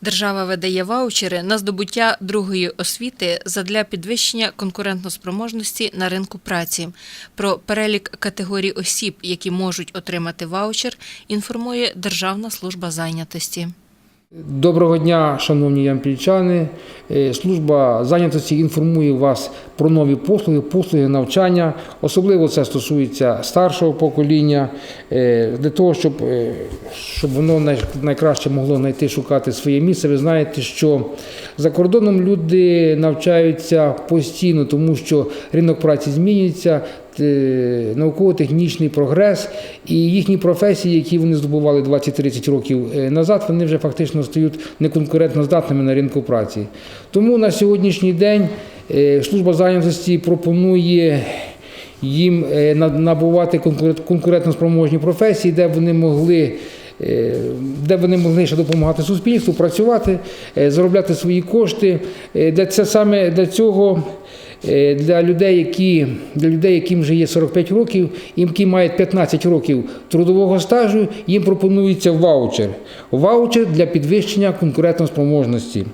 Держава видає ваучери на здобуття другої освіти задля підвищення конкурентноспроможності на ринку праці. Про перелік категорій осіб, які можуть отримати ваучер, інформує Державна служба зайнятості. Доброго дня, шановні ямпільчани. Е, Служба зайнятості інформує вас про нові послуги, послуги навчання. Особливо це стосується старшого покоління, е, для того, щоб, е, щоб воно найкраще могло знайти шукати своє місце. Ви знаєте, що за кордоном люди навчаються постійно, тому що ринок праці змінюється. Е, Науково-технічний прогрес і їхні професії, які вони здобували 20-30 років е, назад, вони вже фактично стають неконкурентно здатними на ринку праці. Тому на сьогоднішній день е, служба зайнятості пропонує їм набувати конкурент- конкурентноспроможні професії, де вони могли. Де вони могли ще допомагати суспільству, працювати, заробляти свої кошти. Для це саме для цього для людей, які для людей, яким вже є 45 років, які мають 15 років трудового стажу, їм пропонується ваучер. Ваучер для підвищення конкурентоспроможності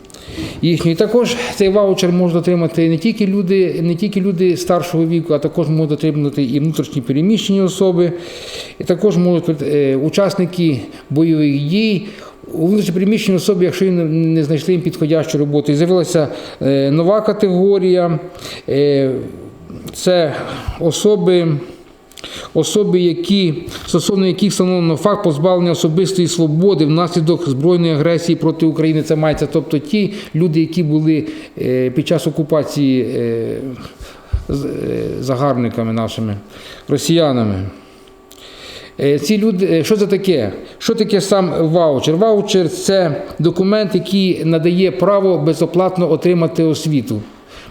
їхньої. Також цей ваучер можуть отримати не тільки люди, не тільки люди старшого віку, а також можуть отримати і внутрішні переміщені особи, і також можуть е, учасники бойових дій. У внутрішньопереміщеній особі, якщо не знайшли їм підходящу роботу, і з'явилася е, нова категорія. Е, Це особи, особи, які, стосовно яких встановлено факт позбавлення особистої свободи внаслідок збройної агресії проти України. Це мається, тобто ті люди, які були е, під час окупації загарбниками нашими, росіянами. Е, Ці люди, е, що це таке? Що таке сам ваучер? Ваучер це документ, який надає право безоплатно отримати освіту.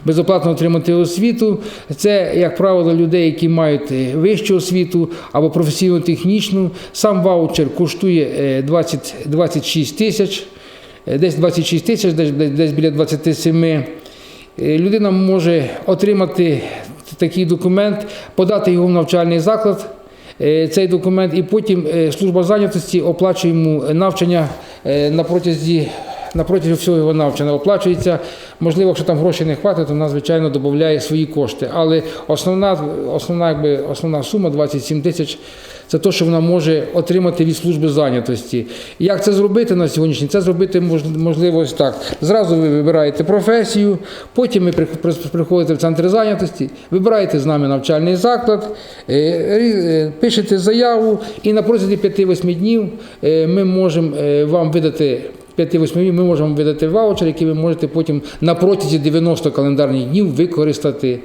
Безоплатно отримати освіту це, як правило, людей, які мають е, вищу освіту або професійно-технічну. Сам ваучер коштує е, 20, 26 тисяч, десь 26 тисяч, десь, десь- біля 27. Е, Людина може отримати такий документ, подати його в навчальний заклад цей документ, і потім е, служба зайнятості оплачує йому навчання е, на протязі. Протязі всього його навчання оплачується. Можливо, якщо там грошей не хватить, то вона, звичайно, додає свої кошти. Але основна, основна, якби, основна сума 27 тисяч це те, що вона може отримати від служби зайнятості. Як це зробити на сьогоднішній? Це зробити можливо ось так. Зразу ви вибираєте професію, потім ви при- при- приходите в центр зайнятості, вибираєте з нами навчальний заклад, е, е, пишете заяву, і на протязі 5-8 днів е, ми можемо вам видати. 5-8 днів ми можемо видати ваучер, який ви можете потім на протязі 90 календарних днів використати.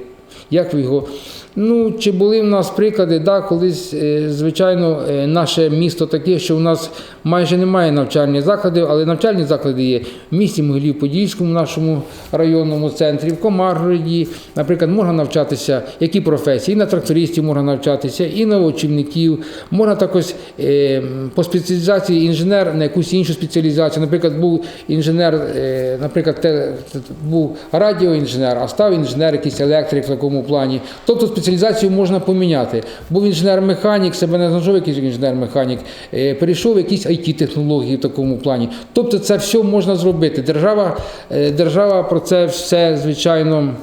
Як ви його? Ну, чи були в нас приклади, да, колись, е, звичайно, е, наше місто таке, що у нас майже немає навчальних закладів, але навчальні заклади є в місті Могилів-Подільському, нашому районному центрі, в Комаргороді. Наприклад, можна навчатися, які професії, і на трактористів можна навчатися, і на очівників. Можна також е, по спеціалізації інженер на якусь іншу спеціалізацію. Наприклад, був інженер, наприклад, був радіоінженер, а став інженер, якийсь електрик в такому плані. Тобто спеціалізацію можна поміняти. Був інженер-механік, себе не знайшов якийсь інженер-механік, е, перейшов в якісь IT-технології в такому плані. Тобто це все можна зробити. Держава, е, держава про це все, звичайно.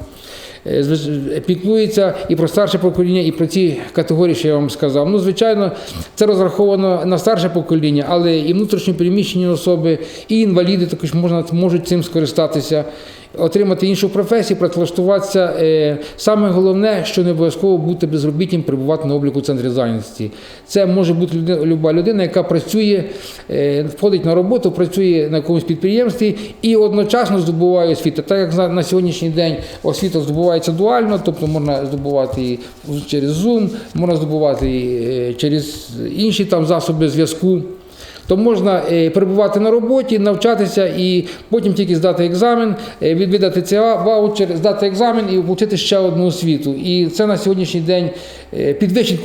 е, Піклується і про старше покоління, і про ці категорії, що я вам сказав. Ну, звичайно, це розраховано на старше покоління, але і внутрішньо переміщені особи, і інваліди також можна, можуть цим скористатися, отримати іншу професію, працевлаштуватися. Е, Саме головне, що не обов'язково бути безробітним, перебувати на обліку в центрі зайнятості. Це може бути люба людина, яка працює, е, входить на роботу, працює на якомусь підприємстві і одночасно здобуває освіту. Так як на- сьогоднішній день освіта здобувається дуально, тобто можна здобувати і через Zoom, можна здобувати і е, через інші там засоби зв'язку. То можна е, перебувати на роботі, навчатися і потім тільки здати екзамен, е, відвідати цей ваучер, здати екзамен і отримати ще одну освіту. І це на сьогоднішній день е, підвищить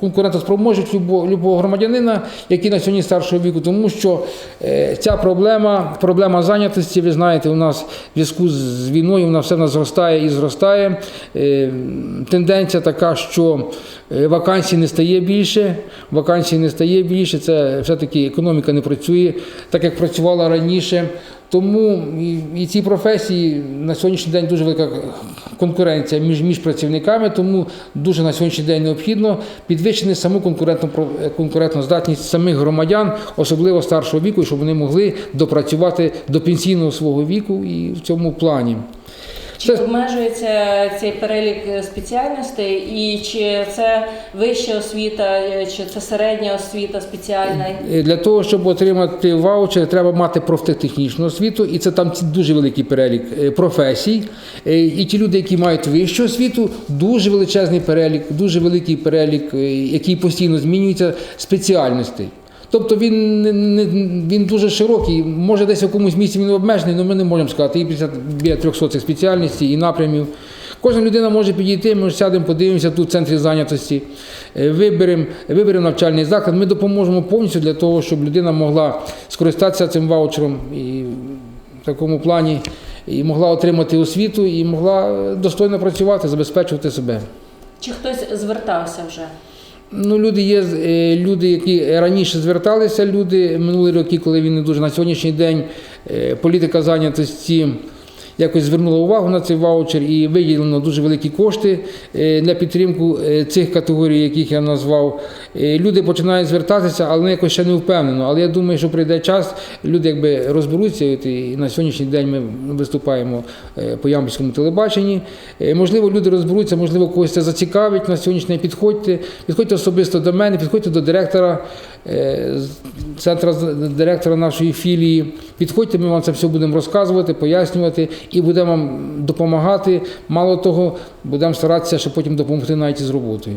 конкурентоспроможність любого, громадянина, який на сьогодні старшого віку, тому що ця проблема, проблема зайнятості, ви знаєте, у нас в зв'язку з війною вона все зростає і зростає. Тенденція така, що вакансій не стає більше, вакансій не стає більше. Найважливіше це все-таки економіка не працює так, як працювала раніше. Тому і, ці професії на сьогоднішній день дуже велика конкуренція між, між працівниками, тому дуже на сьогоднішній день необхідно підвищити саму конкурентну конкурентну здатність самих громадян, особливо старшого віку, щоб вони могли допрацювати до пенсійного свого віку і в цьому плані. Чи Це- обмежується цей перелік е, спеціальностей, і чи це вища освіта, е, чи це середня освіта спеціальна? Для того, щоб отримати ваучер, треба мати профтехнічну освіту, і це там дуже великий перелік е, професій. І ті люди, які мають вищу освіту, дуже величезний перелік, дуже великий перелік, який постійно змінюється спеціальностей. Тобто він, не- він дуже широкий, може десь в якомусь місці він обмежений, але ми не можемо сказати. І біля- біля 300 цих спеціальностей і напрямів. Кожна людина може підійти, ми сядемо, подивимося тут в центрі зайнятості, е, виберемо, виберемо навчальний заклад. Ми допоможемо повністю для того, щоб людина могла скористатися цим ваучером і в такому плані і могла отримати освіту, і могла е, достойно працювати, забезпечувати себе. Чи хтось звертався вже? Ну, люди є е, люди, які раніше зверталися, люди минулі роки, коли він не дуже на сьогоднішній день е, політика зайнятості якось звернула увагу на цей ваучер і виділено дуже великі кошти е, для підтримку е, цих категорій, яких я назвав. Е, Люди починають звертатися, але якось ще не впевнено. Але я думаю, що прийде час, люди якби розберуться. І на сьогоднішній день ми виступаємо по Ямбільському телебаченні. Можливо, люди розберуться, можливо, когось це зацікавить на сьогоднішній день. Підходьте, підходьте особисто до мене, підходьте до директора центра директора нашої філії. Підходьте, ми вам це все будемо розказувати, пояснювати і будемо допомагати. Мало того, будемо старатися, щоб потім допомогти навіть з роботою.